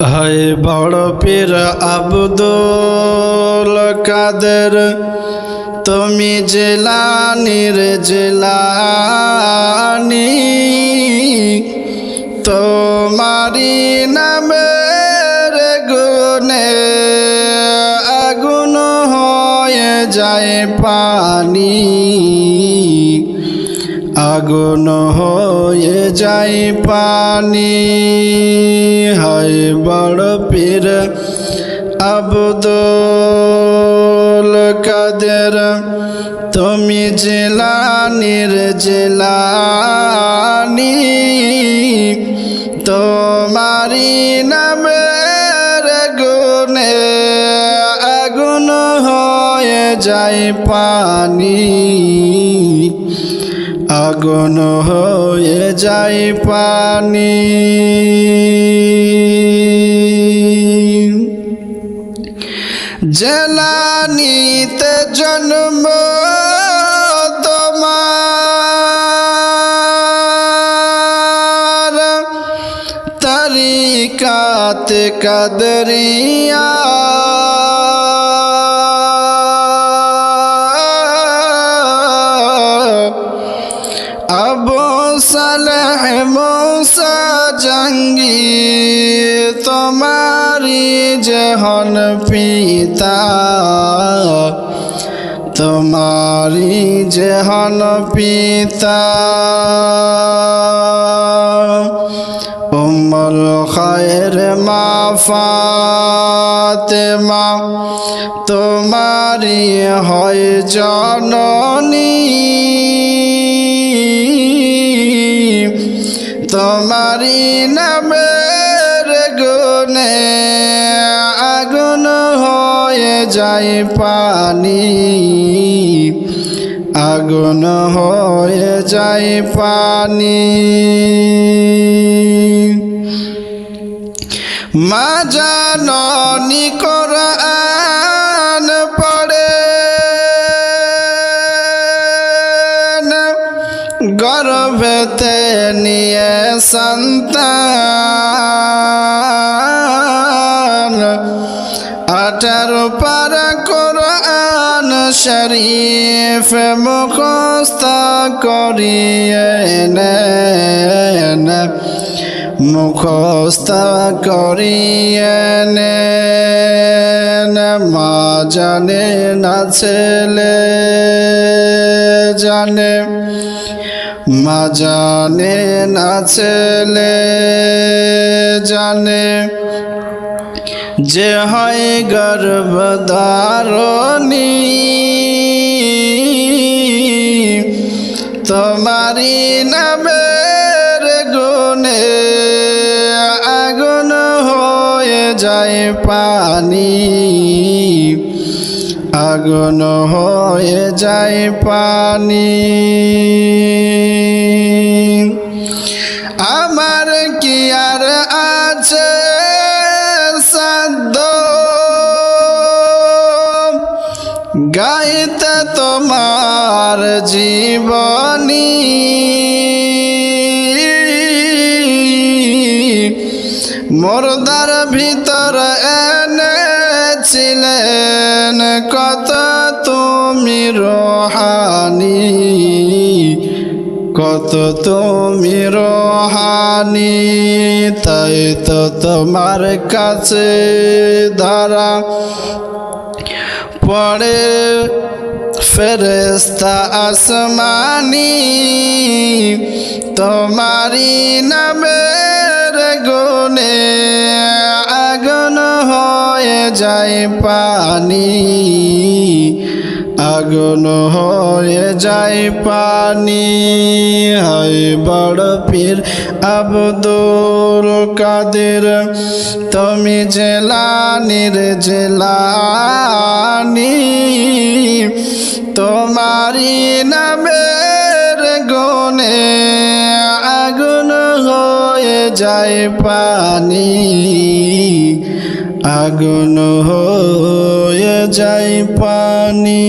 হয় বড় পীর আব্দুল কাদের, তুমি জেলানির জেলানি। তোমারি নামের গুনে আগুন হয়ে যায় পানি। আগুন হয়ে যায় পানি। হয় বড় পীর আব্দুল কাদের, তুমি জেলানির জেলানি। তোমারি নামের গুনে আগুন হয়ে যায় পানি। আগুন হয়ে যায় পানি। জলানিতে জন্ম তোমার। তরিকাত কদরিয়া আবু সালেহ মুসা জঙ্গি তোমারি জহন পিতা। তোমারি জহন পিতা। উমল খয়ের মা তোমারি হয় জননী। তোমারি নামের গুনে আগুন হয়ে যায় পানি। আগুন হয়ে যায় পানি। মা জাননি নিয়ে সন্তান। আঠারো পার কোরআন শরীফ মুখস্ত করিয়ে নেন। মুখস্ত করিয়ে নেন। মা জানে না ছেলে জানে। মা জানে না ছেলে জানে যে হয় গর্ভধারণী। তোমারি নামের গুনে আগুন হয়ে যায় পানি। আগুন হয়ে যায় পানি। আমার কি আর আছে সাধ্য? গাইতে তোমার জীবনী। মোরদার ভিতর এনেছিলেন কত তুমি রোহানি, কত তুমি রোহানি, তাই তো তোমার কাছে ধরা পড়ে। ফেরেস্তা আসমানি তোমারি নামের হয়ে যায় পানি, আগুন হয়ে যায় পানি। হয় বড় পীর আব্দুল কাদের, তুমি জেলানির জেলানি। তোমারি নামের গুনে আগুন হয়ে যায় পানি। আগুন হয়ে যাই পানি।